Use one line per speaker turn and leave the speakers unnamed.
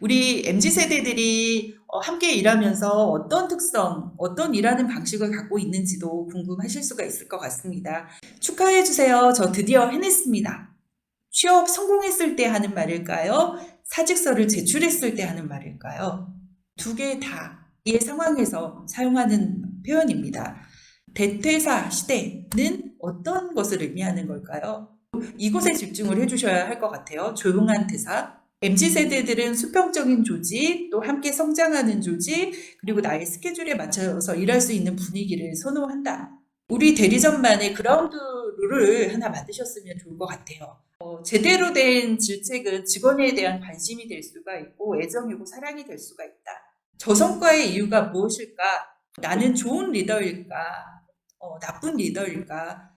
우리 MZ 세대들이 어, 함께 일하면서 어떤 특성, 어떤 일하는 방식을 갖고 있는지도 궁금하실 수가 있을 것 같습니다. 축하해 주세요. 저 드디어 해냈습니다. 취업 성공했을 때 하는 말일까요? 사직서를 제출했을 때 하는 말일까요? 두 개 다의 상황에서 사용하는 표현입니다. 대퇴사 시대는 어떤 것을 의미하는 걸까요? 이곳에 집중을 해주셔야 할 것 같아요. 조용한 대사. MZ 세대들은 수평적인 조직, 또 함께 성장하는 조직, 그리고 나의 스케줄에 맞춰서 일할 수 있는 분위기를 선호한다. 우리 대리점만의 그라운드 룰을 하나 만드셨으면 좋을 것 같아요. 어, 제대로 된 질책은 직원에 대한 관심이 될 수가 있고 애정이고 사랑이 될 수가 있다. 저성과의 이유가 무엇일까? 나는 좋은 리더일까? 어, 나쁜 리더일까?